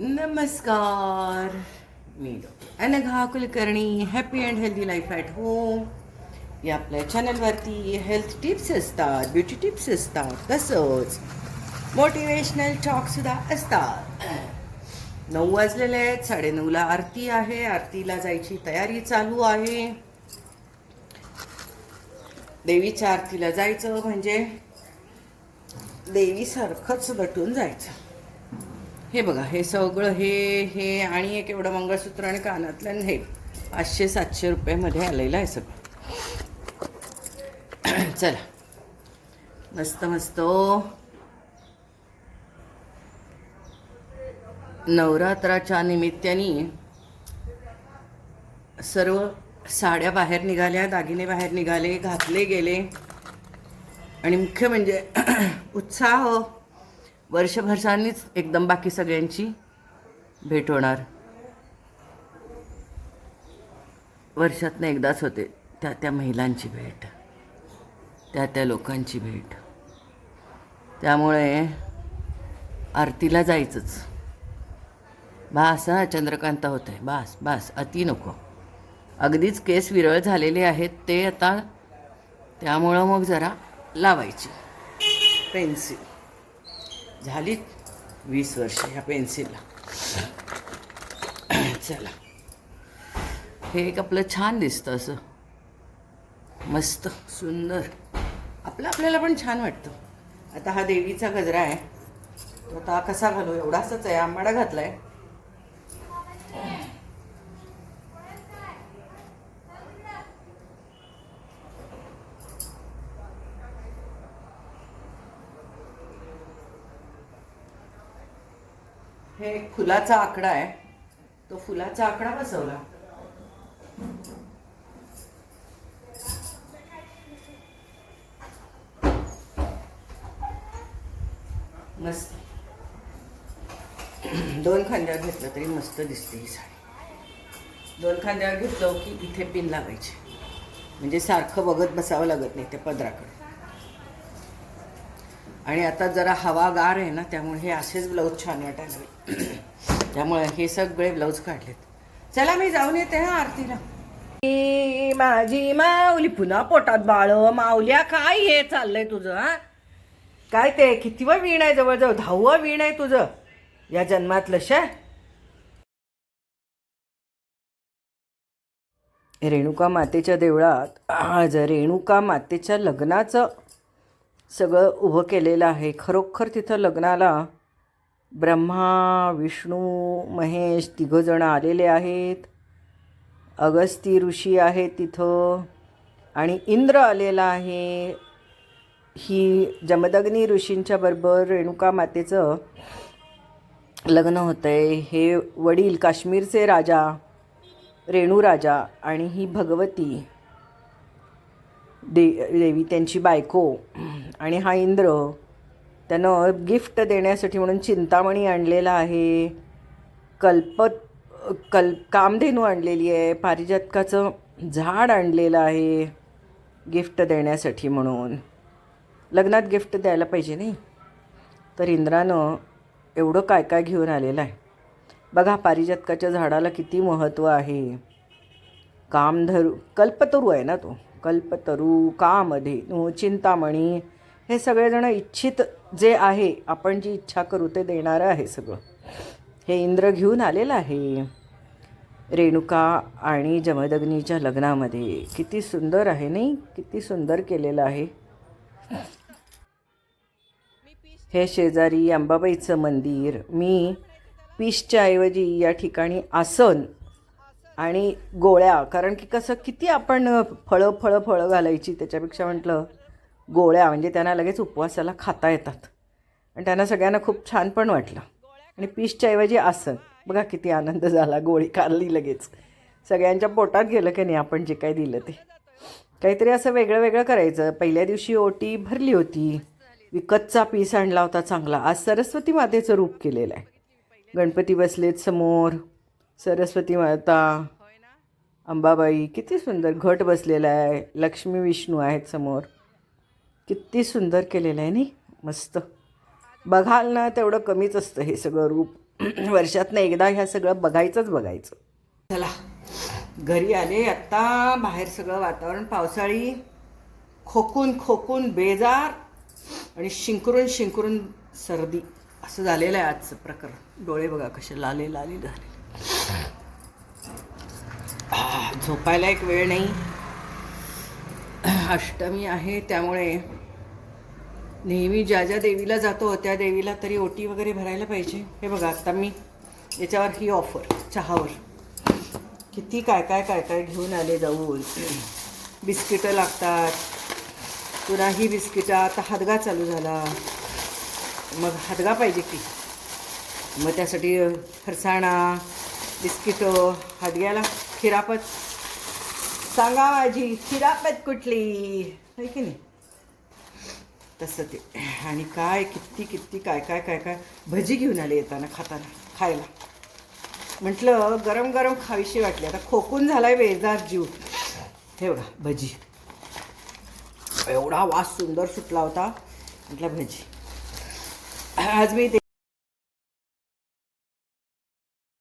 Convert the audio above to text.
नमस्कार. मी doctor Anagha Kulkarni happy and healthy life at home या आपल्या चॅनलवरती हेल्थ टिप्स असतात ब्युटी टिप्स असतात तसंच मोटिवेशनल टॉकसुद्धा असतात. नऊ वाजलेले आहेत साडेनऊला आरती आहे आरतीला जायची तयारी चालू आहे. देवीच्या आरतीला जायचं म्हणजे देवीसारखंच नटून जायचं. हे बघा हे सगळं हे हे आणि एक एवढं मंगळसूत्र आणि कानातलं हे. पाचशे सातशे रुपयामध्ये आलेलं आहे सगळं. चला. मस्त मस्त नवरात्राच्या निमित्ताने सर्व साड्या बाहेर निघाल्या दागिने बाहेर निघाले घातले गेले. आणि मुख्य म्हणजे उत्साह वर्षभरसानीच एकदम बाकी सगळ्यांची भेट होणार. वर्षातनं एकदाच होते त्या त्या महिलांची भेट त्या त्या लोकांची भेट. त्यामुळे आरतीला जायचंच. बास हा चंद्रकांत होत आहे बास बास अति नको. अगदीच केस विरळ झालेले आहेत ते आता त्यामुळं मग जरा लावायची. पेन्सिल. झालीच वीस वर्ष ह्या पेन्सिलला. चला. हे एक आपलं छान दिसतं असं. मस्त सुंदर. आपलं आपल्याला पण छान वाटतं. आता हा देवीचा गजरा आहे. तो आता कसा घालू? एवढासाच आहे. आंबाडा घातला आहे हे एक फुलाचा आकडा आहे. तो फुलाचा आकडा बसवला. मस्त. दोन खांद्यावर घेतलं तरी मस्त दिसते ही साडी. दोन खांद्यावर घेतलं की इथे पिन लावायचे. म्हणजे सारखं बघत बसावं लागत नाही त्या पदराकडे. आणि आता जरा हवा गार आहे ना त्यामुळे हे असेच ब्लाऊज छान वाटायला त्यामुळे हे सगळे ब्लाऊज काढलेत. चला मी जाऊन येते हा आरतीला. माझी माऊली पुन्हा पोटात बाळ. माऊल्या काय हे चाललंय तुझं हा? काय ते कितीवं वीण आहे जवळजवळ? दहावं वीण आहे तुझं या जन्मातलं शा? रेणुका मातेच्या देवळात आज रेणुका मातेच्या लग्नाचं सगळं उभं केलेलं आहे. खरोखर तिथं लग्नाला ब्रह्मा विष्णू महेश तिघंजणं आलेले आहेत. अगस्ती ऋषी आहेत तिथं आणि इंद्र आलेला आहे. ही जमदग्नी ऋषींच्या बरोबर रेणुका मातेचं लग्न होतं आहे हे वडील काश्मीरचे राजा रेणू राजा आणि ही भगवती. दे देवी त्यांची बायको आणि हा इंद्र त्यानं गिफ्ट देण्यासाठी म्हणून चिंतामणी आणलेला आहे. कल्प कल कामधेनू आणलेली आहे. पारिजातकाचं झाड आणलेलं आहे गिफ्ट देण्यासाठी म्हणून. लग्नात गिफ्ट द्यायला पाहिजे नाही? तर इंद्रानं एवढं काय काय घेऊन आलेलं आहे? बघा पारिजातकाच्या झाडाला किती महत्त्व आहे. कामधरू कल्पतरू आहे ना तो. कल्पतरू कामधेनू चिंतामणी. हे सगळेजण इच्छित जे आहे आपण जी इच्छा करू ते देणारं आहे सगळं. हे इंद्र घेऊन आलेलं आहे. रेणुका आणि जमदग्नीच्या लग्नामध्ये. किती सुंदर आहे नाही? किती सुंदर केलेलं आहे. हे शेजारी अंबाबाईचं मंदिर. मी पीसच्या ऐवजी या ठिकाणी आसन आणि गोळ्या कारण की कसं किती आपण फळं फळं फळं घालायची त्याच्यापेक्षा म्हटलं गोळ्या म्हणजे त्यांना लगेच उपवासाला खाता येतात. आणि त्यांना सगळ्यांना खूप छान पण वाटलं. आणि पीसच्या ऐवजी आसन बघा किती आनंद झाला गोळी खाल्ली लगेच. सगळ्यांच्या पोटात गेलं की नाही आपण जे काही दिलं ते. काहीतरी असं वेगळं वेगळं करायचं. पहिल्या दिवशी ओटी भरली होती. विकतचा पीस आणला होता चांगला. आज सरस्वती मातेचं रूप केलेलं आहे. गणपती बसलेत समोर. सरस्वती माता अंबाबाई किती सुंदर घट बसलेला आहे. लक्ष्मी विष्णू आहेत समोर. किती सुंदर केलेलं आहे नाही मस्त. बघाल ना तेवढं कमीच असतं हे सगळं रूप. वर्षातनं एकदा ह्या सगळं बघायचंच बघायचं. चला घरी आले. आत्ता बाहेर सगळं वातावरण पावसाळी. खोकून खोकून बेजार आणि शिंकरून शिंकरून सर्दी. असं झालेलं आहे आजचं प्रकरण. डोळे बघा कसे लाले लाले झाले झोपायला एक वेळ नाही. अष्टमी आहे त्यामुळे नेहमी ज्या ज्या देवीला जातो त्या देवीला तरी ओटी वगैरे भरायला पाहिजे. हे बघा आता मी याच्यावर ही ऑफर चहावर. किती काय काय काय काय घेऊन आले जाऊन. बिस्किटं लागतात. पुन्हा ही बिस्किटं आता हादगा चालू झाला. मग हादगा पाहिजे की. मग त्यासाठी फरसाणा बिस्किट हादग्याला खिरापत. सांगा माझी खिरापत कुठली? आहे की नाही? तसं ते. आणि काय किती किती काय काय काय काय? भजी घेऊन आले येताना खाताना खायला. म्हटलं गरम गरम खावीशी वाटली. आता खोकून झालाय बेजार जीव. हे बघा भजी. एवढा वास सुंदर सुटला होता. म्हटलं भजी. आज मी ते